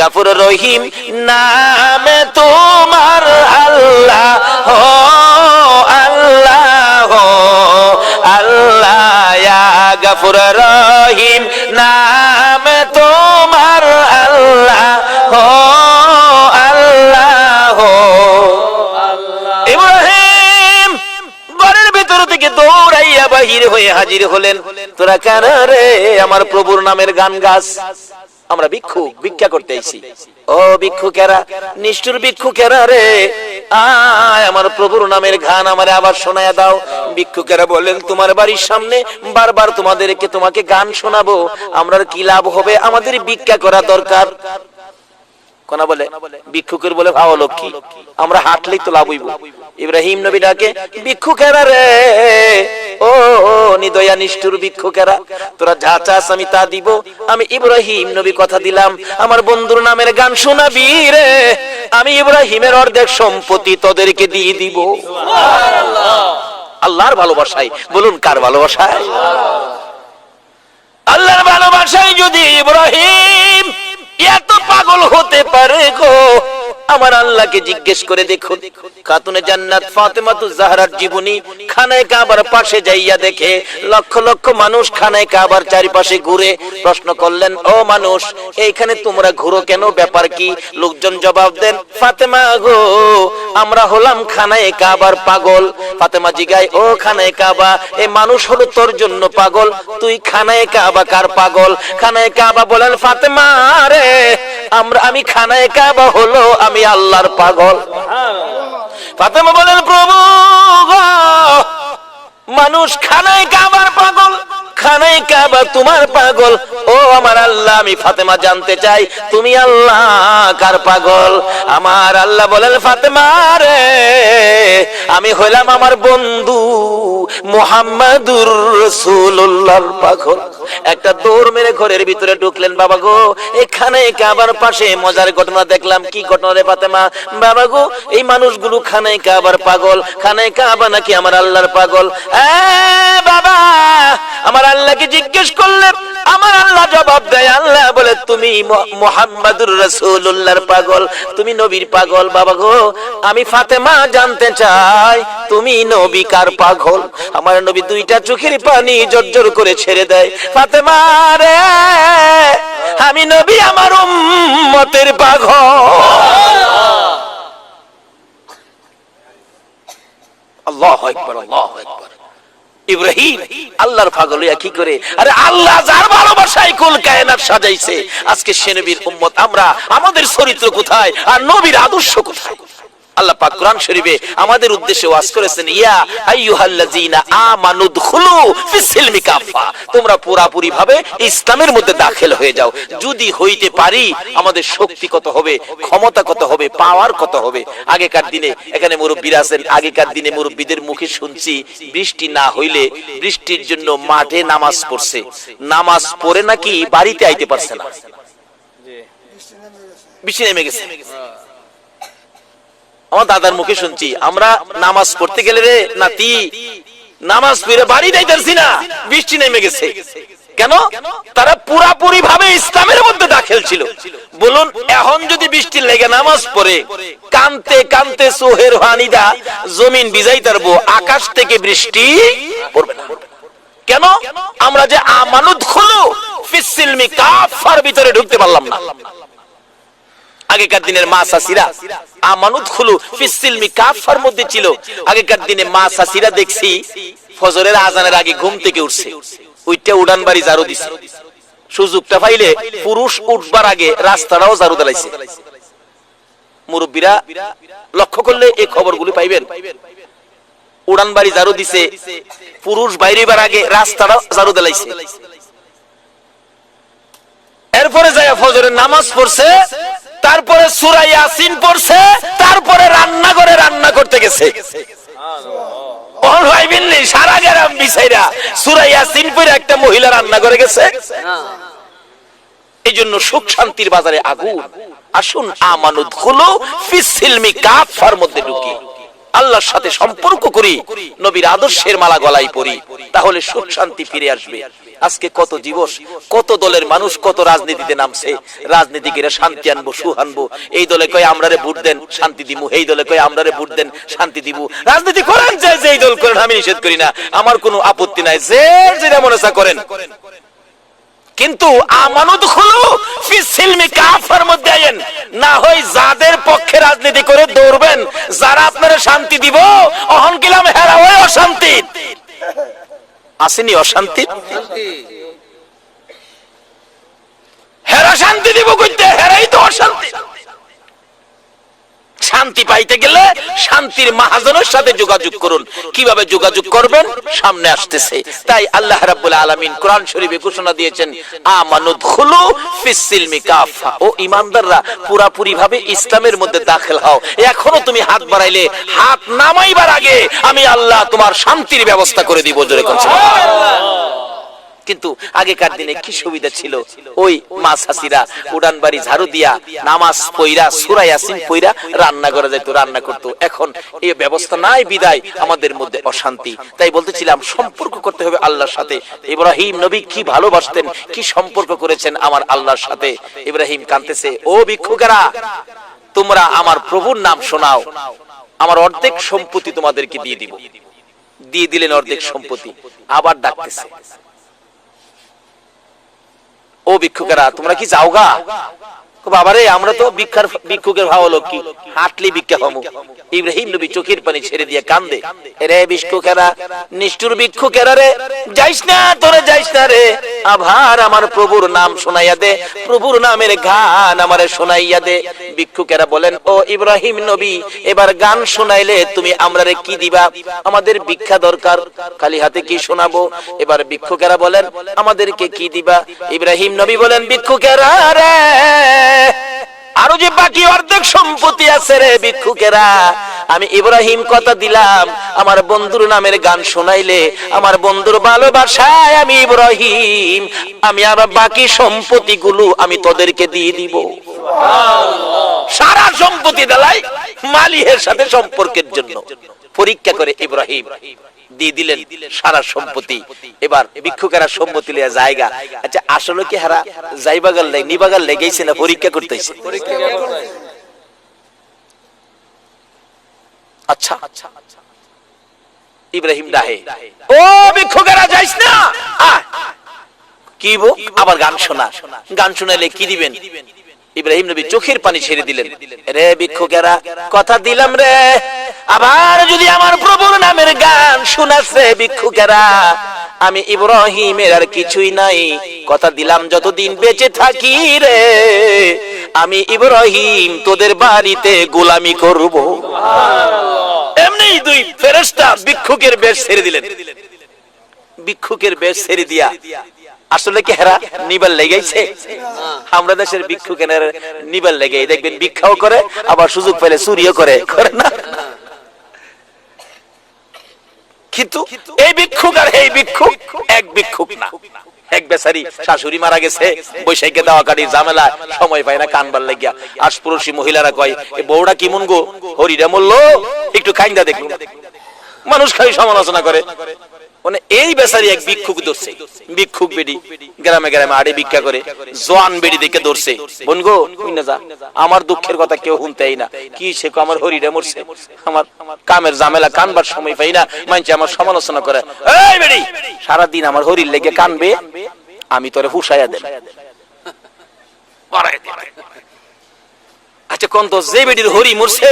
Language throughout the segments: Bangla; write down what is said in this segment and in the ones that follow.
গাফুর রহিম নামে তোমার আল্লাহ হো আল্লাহ হো আল্লাহ গাফুর রহিম নামে তোমার আল্লাহ হো আল্লাহ হো ইব্রাহিম ঘরের ভিতর থেকে দৌড়াইয়া বাহির হয়ে হাজির হলেন। তোরা কেন রে আমার প্রভুর নামের গান গাছ আমরা ভিক্ষু ভিক্ষা করতে আইছি। ও ভিক্ষু কেরা? নিষ্ঠুর ভিক্ষু কেরা রে? আয় আমার প্রভুর নামের গান আমারে আবার শোনায়া দাও। ভিক্ষুকেরা বললেন তোমার বাড়ির সামনে বারবার তোমাদেরকে তোমাকে গান শোনাবো। আমরা কি লাভ হবে? আমাদের ভিক্ষা করা দরকার। কোনা বলে ভিক্ষুকের বলে ভাও লক্ষ্মী আমরা হাঁটলেই তো লাভ হইব। ইব্রাহিম নবী ডাকে ভিক্ষুকেরা রে? ও নিদয়া নিষ্ঠুর ভিক্ষুকেরা তোরা যা চাস আমি তা দিব। আমি ইব্রাহিম নবী কথা দিলাম। আমার বন্ধুর নামের গান শোনাবি রে। আমি ইব্রাহিমের অর্ধেক সম্পত্তি তোদেরকে দিয়ে দিব। আল্লাহর ভালোবাসায়। বলুন কার ভালোবাসায়? আল্লাহর ভালোবাসায় যদি ইব্রাহিম এত পাগল হতে পারে গো। আমার আল্লাহকে জিজ্ঞেস করে দেখুন। খাতুনে জান্নাত ফাতেমাতু জাহরার জীবনী খানায় কাবার পাশে যাইয়া দেখে লক্ষ লক্ষ মানুষ খানায় কাবার চারিপাশে ঘুরে প্রশ্ন করলেন, ও মানুষ, এইখানে তোমরা ঘুরো কেন? ব্যাপার কি? লোকজন জবাব দেন, ফাতেমা গো, আমরা হলাম খানায় কাবার পাগল। ফাতেমা জিগায় ও খানায় কাবা এই মানুষ হলো তোর জন্য পাগল? তুই খানায় কাবা কার পাগল? খানায় কাবা বলেন, ফাতেমা রে আমরা আমি খানায় কাবা হলো আমি আল্লাহর পাগল। ফাতেমা বলেন প্রভু মানুষ, খানায় কাবার পাগল, খানায় কাবা তোমার পাগল। ও আমার আল্লাহ, আমি ফাতেমা জানতে চাই, তুমি আল্লাহ কার পাগল? আমার আল্লাহ বলেন, ফাতেমা রে, আমি হইলাম আমার বন্ধু মোহাম্মদুর রসুল্লাহর পাগল। একটা দৌড় মেরে ঘরের ভিতরে ঢুকলেন, বাবা গো এখানে কাবার পাশে মজার ঘটনা দেখলাম, কি ঘটনা রে ফাতেমা? বাবা গো, এই মানুষগুলো খানায় কাবার পাগল, খানায় কাবা নাকি আমার আল্লাহর পাগল? বাবা, আমার আল্লাহকে জিজ্ঞেস করলে, আমার আল্লাহ জবাব দেয়, আল্লাহ বলে, তুমি মোহাম্মদুর রসুল্লাহর পাগল, তুমি নবীর পাগল, বাবা গো, আমি ফাতেমা জানতে চাই, তুমি নবী কার পাগল? আমার নবী দুইটা চোখের পানি জর্জর করে ছেড়ে দেয়, ফাতেমা রে, আমি নবী আমার উম্মতের পাগল। আল্লাহ একবার আল্লাহ একবার ইব্রাহিম, আল্লাহর পাগল হইয়া কি করে? আরে আল্লাহ যার ভালোবাসায় কুল কায়নাত সাজাইছে, আজকে সে নবীর উম্মত আমরা, আমাদের চরিত্র কোথায় আর নবীর আদর্শ কোথায়? আল্লাহ পাক কোরআন শরীফে আমাদের উদ্দেশ্যে ওয়াজ করেছেন, ইয়া আইয়ুহাল্লাযীনা আমানু দুখুলু ফিসসিলমি কাফা তোমরা পুরাপুরি ভাবে ইসলামের মধ্যে দাখিল হয়ে যাও। যদি হইতে পারি, আমাদের শক্তি কত হবে, ক্ষমতা কত হবে পাওয়ার কত হবে? আগেকার দিনে এখানে মুরব্বীরা আছেন, আগেকার দিনে মুরব্বীদের মুখে শুনছি, বৃষ্টি না হইলে বৃষ্টির জন্য মাঠে নামাজ পড়ছে। নামাজ পড়ে নাকি বাড়িতে আইতে পারছে না? বৃষ্টি নেমে গেছে। আমার দাদার মুখে শুনছি, আমরা নামাজ পড়তে গেলে রে নাতি, নামাজ পড়ে বাড়ি যাইতেছি না, বৃষ্টি নেমে গেছে। কেন? তারা পুরাপুরি ভাবে ইসলামের মধ্যে দাখিল ছিল। বলুন, এখন যদি বৃষ্টি লেগে নামাজ পড়ে, কানতে কানতে সোহের হানিদা জমিন বিজাই তারবো, আকাশ থেকে বৃষ্টি পড়বে না। কেন? আমরা যে আমানত খুলো ফিসিলমি কাফার ভিতরে ঢুকতে পারলাম না। আগেকার দিনের মা সাসিরা আমানত খুলু ফিসিলমি কাফার মধ্যে ছিল। আগেকার দিনে মা সাসিরা দেখছি ফজরের আজানের আগে ঘুম থেকে উঠছে। ওইটা উড়ান বাড়ি জারু দিছে। সুযোগটা পাইলে পুরুষ উঠবার আগে রাস্তাটাও জারু দিলাইছে। মুরব্বীরা লক্ষ্য করলে এই খবরগুলি পাইবেন। উড়ান বাড়ি জারু দিছে, পুরুষ বাইরেবার আগে রাস্তাটাও জারু দিলাইছে। এরপরে যায় ফজরের নামাজ পড়ছে তারপরে সুরা ইয়াসিন পড়ছে, তারপরে রান্না করে রান্না করতে গেছে। সারা গ্রাম সুরা ইয়াসিন পড়ে একটা মহিলা রান্না করে গেছে। এই জন্য সুখ শান্তির বাজারে আগুন। আসুন আমানতগুলো ফিসিলমি কাফার মধ্যে ঢুকি। আল্লাহর সাথে সম্পর্ক করি, নবীর আদর্শের মালা গলায় পরি। তাহলে সুখ শান্তি ফিরে আসবে। আজকে কত দিবস, কত দলের মানুষ কত রাজনীতিতে নামছে? রাজনীতিকেরা শান্তি আনব সু আনব। এই দলে কয়, আমরারে ভোট দেন, শান্তি দিমু। এই দলে কয়, আমরারে ভোট দেন, শান্তি দিব রাজনীতি করেন যে এই দল করেন, আমি নিষেধ করি না। আমার কোনো আপত্তি নাই। যে, যেটা মনে করেন। কিন্তু আমানত হলো ফি সিলমি কাফার মধ্যে আইন না হয় যাদের পক্ষে রাজনীতি করে দৌড়বেন, যারা আপনারা শান্তি দিব অহন কিলাম হেরা হয় অশান্তি। আসেনি অশান্তি? হ্যাঁ শান্তি দিব কইতে হেরাই তো অশান্তি শান্তি পাইতে গেলে শান্তির মাহাজনের সাথে যোগাযোগ করুন। কীভাবে যোগাযোগ করবেন? সামনে আসতেছে। তাই আল্লাহ রাব্বুল আলামিন কোরআন শরীফে ঘোষণা দিয়েছেন আমানুদখুলু ফিসসিলমি কাফা। ও ইমানদাররা পুরাপুরি ভাবে ইসলামের মধ্যে দাখিল হও। এখনও তুমি হাত বাড়াইলে, হাত নামাইবার আগে আমি আল্লাহ তোমার শান্তির ব্যবস্থা করে দিব। জোরে কোন কিন্তু আগেকার দিনে কি সুবিধা ছিল? ওই মা চাষিরা উড়ান বাড়ি ঝাড়ু দিয়া নামাজ পইরা সুরা ইয়াসিন পইরা রান্না করা যাইতো রান্না করতো। এখন এই ব্যবস্থা নাই বিদায় আমাদের মধ্যে অশান্তি। তাই বলতেছিলাম সম্পর্ক করতে হবে আল্লাহর সাথে। ইব্রাহিম নবী কি ভালোবাসতেন কি সম্পর্ক করেছেন আমার আল্লাহর সাথে? ইব্রাহিম কানতেছে ও ভিক্ষুকেরা তোমরা আমার প্রভুর নাম শোনাও। আমার অর্ধেক সম্পত্তি তোমাদেরকে দিয়ে দিব। দিয়ে দিলেন অর্ধেক সম্পত্তি আবার ডাকতেছে ও ভিক্ষুকেরা তোমরা কি যাও গা আমরা আমার প্রভুর নাম শোনাইয়া দে, প্রভুর নামের গান আমারে শোনাইয়া দে। ভিক্ষুকেরা বলেন, ও ইব্রাহিম নবী, এবার গান শোনাইলে তুমি আমরারে কি দিবা? আমাদের ভিক্ষা দরকার, খালি হাতে কি শোনাবো? এবার ভিক্ষুকেরা বলেন, আমাদেরকে কি দিবা? ইব্রাহিম নবী বলেন, ভিক্ষুকেরা রে আরও যে বাকি অর্ধেক সম্পত্তি আছে রে ভিক্ষুকেরা আমি ইব্রাহিম কথা দিলাম আমার বন্ধুর নামের গান শোনাইলে আমার বন্ধুর ভালোবাসায় আমি ইব্রাহিম আমি আর বাকি সম্পত্তি গুলো আমি তোদেরকে দিয়ে দিব। সারা সম্পত্তি দেলাই মালিহের সাথে সম্পর্কের জন্য। পরীক্ষা করে ইব্রাহিম। দিয়ে দিলেন সারা সম্পত্তি। এবার ভিক্ষুকেরা সম্পত্তি লিয়া জায়গা। আচ্ছা আসলে কি হারা যাইবাগাল লেগ নিবাগাল লেগেছে না পরীক্ষা করতেছে? আচ্ছা। ইব্রাহিম ডাহে ও ভিক্ষুকেরা যাইস না! কি বো আবার গান শোনা। গান শোনালে কি দিবেন? ইব্রাহিম নবী চোখের পানি ছেড়ে দিলেন। রে ভিক্ষুকেরা কথা দিলাম রে। আবার যদি আমার প্রভুর নামের গান শোনাস ভিক্ষুকেরা। আমি ইব্রাহিমের আর কিছুই নাই, কথা দিলাম যতদিন বেঁচে থাকি রে। আমি ইব্রাহিম, তোদের বাড়িতে গোলামি করব। এমনি দুই ফেরেশতা ভিক্ষুকের বেশ ছেড়ে দিলেন। ভিক্ষুকের বেশ ছেড়ে দিয়া, আসলে কি হেরা নিবার লেগেছে? আমরা দেশের ভিক্ষু কেনার নিবার লেগে দেখবেন ভিক্ষাও করে, আবার সুযোগ পেলে চুরিও করে করে না? কিন্তু এই ভিক্ষুক আর এই ভিক্ষুক এক ভিক্ষুক না। এক বেচারি শাশুড়ি মারা গেছে বৈশাখে দেওয়া কাটির ঝামেলা সময় পায় না কানবার লাগিয়া। আশপুরসী মহিলারা কয় এ বউটা কি মন গো হরিরা মরলো একটু কাইন্দা দেখুন মানুষ খাই সমালোচনা করে। মানে এই বেচারি এক ভিক্ষুক ধরছে। ভিক্ষুক বেডি, গ্রামে গ্রামে আড়ে ভিক্ষা করে, জোয়ান বেডি দেখে ধরছে। বোন যা, আমার দুঃখের কথা কেউ শুনতেই না। কি সে আমার হরিরে মরছে। আমার কামের ঝামেলা কানবার সময় পাই না। মানছে আমার সমালোচনা করে, এই বেডি সারা আমার হরির লেগে কানবে, আমি তোরে হুসাইয়া দেব। বাড়ায় দে। আচ্ছা কোন তো যে বেডির হরি মরছে,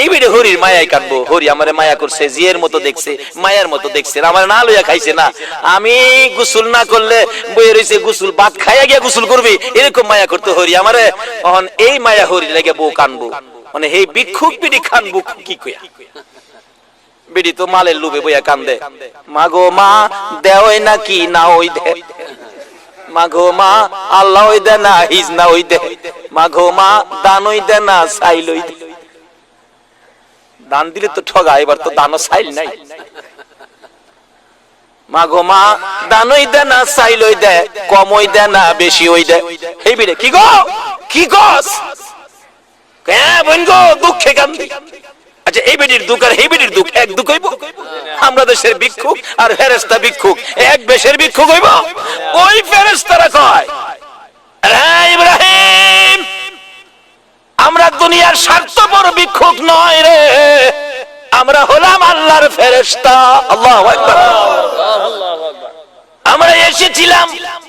এই বেডি হরির মায়াই কাটবো। হরি আমারে মায়া করছে, জিয়ের মতো দেখছে, মায়ার মতো দেখছে আমার না লইয়া খাইছে না। আমি গোসল না করলে বইয়ে রইছে গোসল, ভাত খাইয়া গিয়া গোসল করবি? এরকম মায়া করতে হরি আমারে। অহন এই মায়া হরি লাগে বউ কানবো। মানে এই ভিক্ষুক বিডি খানবো কি কইয়া? বিডি তো মালের লুবে বইয়া কান্দে। মাগো মা দেওই নাকি না ওই দে? মাঘো মা, আল্লাহ ওই দে না, হিজ না ওই দে? মা দান ওই দে না সাইল দান দিলে তো ঠগা, এবার তো সাইল নাই। মা দান ওই দে না সাইল দে কম ওই দে না বেশি ওই দে কি গো? কি গো, দুঃখে আচ্ছা এই বেটির দুঃখ আর এই বেটির দুঃখ, এক দুঃখ হইব? আমরা দেশের ভিক্ষুক আর ফেরেস্তা ভিক্ষুক, এক বেশের ভিক্ষুক হইব? ওই ফেরেস্তারা কয় হ্যাঁ ইব্রাহিম আমরা দুনিয়ার স্বার্থপর ভিক্ষুক নয় রে। আমরা হলাম আল্লাহর ফেরেস্তা আল্লাহ আমরা এসেছিলাম,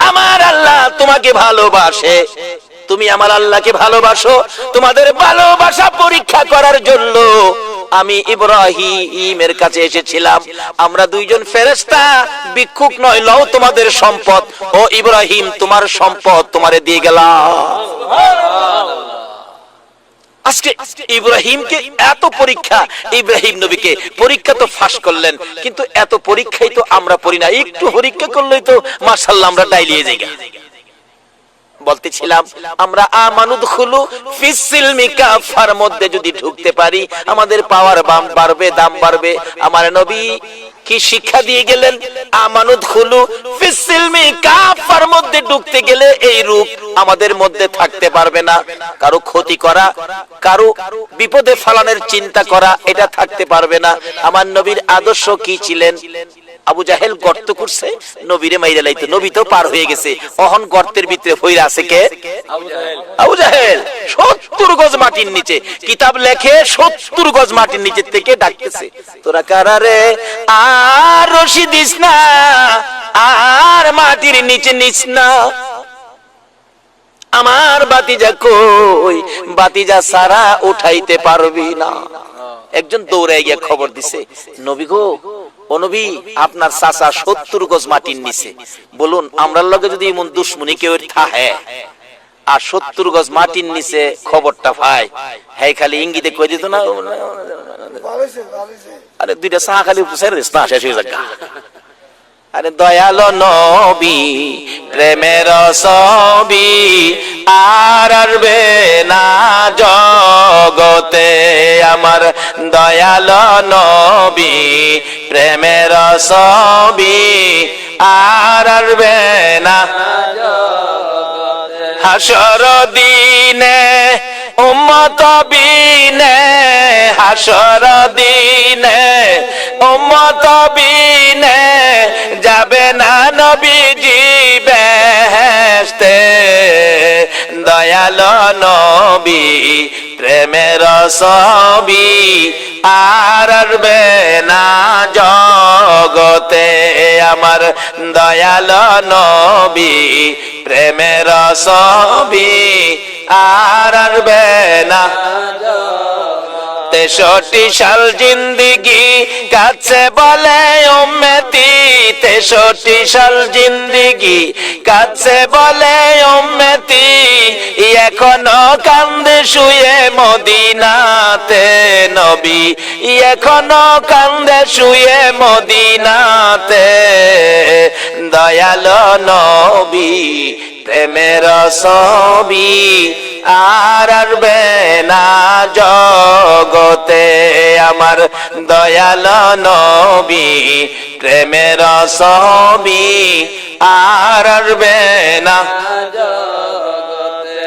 আমার আল্লাহ তোমাকে ভালোবাসে। তুমি আমার আল্লাহকে ভালোবাসো, তোমাদের ভালোবাসা পরীক্ষা করার জন্য আমি ইব্রাহিমের কাছে এসেছিলাম। আমরা দুইজন ফেরেস্তা ভিক্ষুক নয়, লও তোমাদের সম্পদ। ও ইব্রাহিম, তোমার সম্পদ তোমারে দিয়ে গেলাম। আজকে ইব্রাহিমকে এত পরীক্ষা, ইব্রাহিম নবীকে পরীক্ষা তো ফাঁস করলেন, কিন্তু এত পরীক্ষাই তো আমরা পড়ি না, একটু পরীক্ষা করলেই তো মার্শাল্লাহ আমরা ডাইলিয়ে যাই। বলতেছিলাম, আমরা আমানুদ খুলু ফিসিল মিকাফার মধ্যে যদি ঢুকতে পারি, আমাদের পাওয়ার বাম বাড়বে, দাম বাড়বে। আমার নবী কি শিক্ষা দিয়ে গেলেন? আমানুদ খুলু ফিসিলমি কাফার মধ্যে ঢুকতে গেলে এই রূপ আমাদের মধ্যে থাকতে পারবে না। কারও ক্ষতি করা, কারও বিপদে ফালানোর চিন্তা করা, এটা থাকতে পারবে না। আমার নবীর আদর্শ কি ছিলেন? আবু জাহেল গর্ত করছে নবীরে মাইরা লাইতো নবী তো পার হয়ে গেছে। অহন গর্তের ভিতরে ফইরা আছে কে? আবু জাহেল। সত্তর গজ মাটির নিচে কিতাব লেখে সত্তর গজ মাটির নিচে থেকে ডাকতেছে। তোরা কারারে আর রশি দিস না আর মাটির নিচে নিস না। আমার বাতিজা কই? বাতিজা সারা উঠাইতে পারবি না। একজন দৌড়ে গিয়ে খবর দিছে নবী গো ও নবী আপনার চাচা সত্তর গজ মাটির নিচে। বলুন আমরার লগে যদি এমন দুশ্মনী কেউ থাহে আর সত্তর গজ মাটির নিচে খবরটা ভাই হ্যাঁ খালি ইঙ্গিতে কই দিত না? আরে দুইটা চা খালি শেষ হয়ে যাক আরে দয়াল নবী, প্রেমের সবি আর আরবে না জগতে। আমার দয়াল নবী, প্রেমের সবি আর আরবে না হাসর দিনে, উম্মত বিনে, হাসর দিনে উম্মত বিনে যাবে না নবীজি বেহেশতে। দয়াল নবী, প্রেমের সবি আর আরবে না জগতে। আমার দয়াল নবী, প্রেমের সবি আর আরবে না তেষট্টি সাল জিন্দিগি, কাছে বলে উম্মতি। তেষট্টি সাল জিন্দিগি, কাছে বলে উম্মতি। এখনও কান্দে শুয়ে মদিনাতে নবী। এখনও কান্দে শুয়ে মদিনাতে দয়াল নবী, প্রেমের সবি আর না জগতে আমার দয়াল নবী প্রেমের সবি আর আরবে না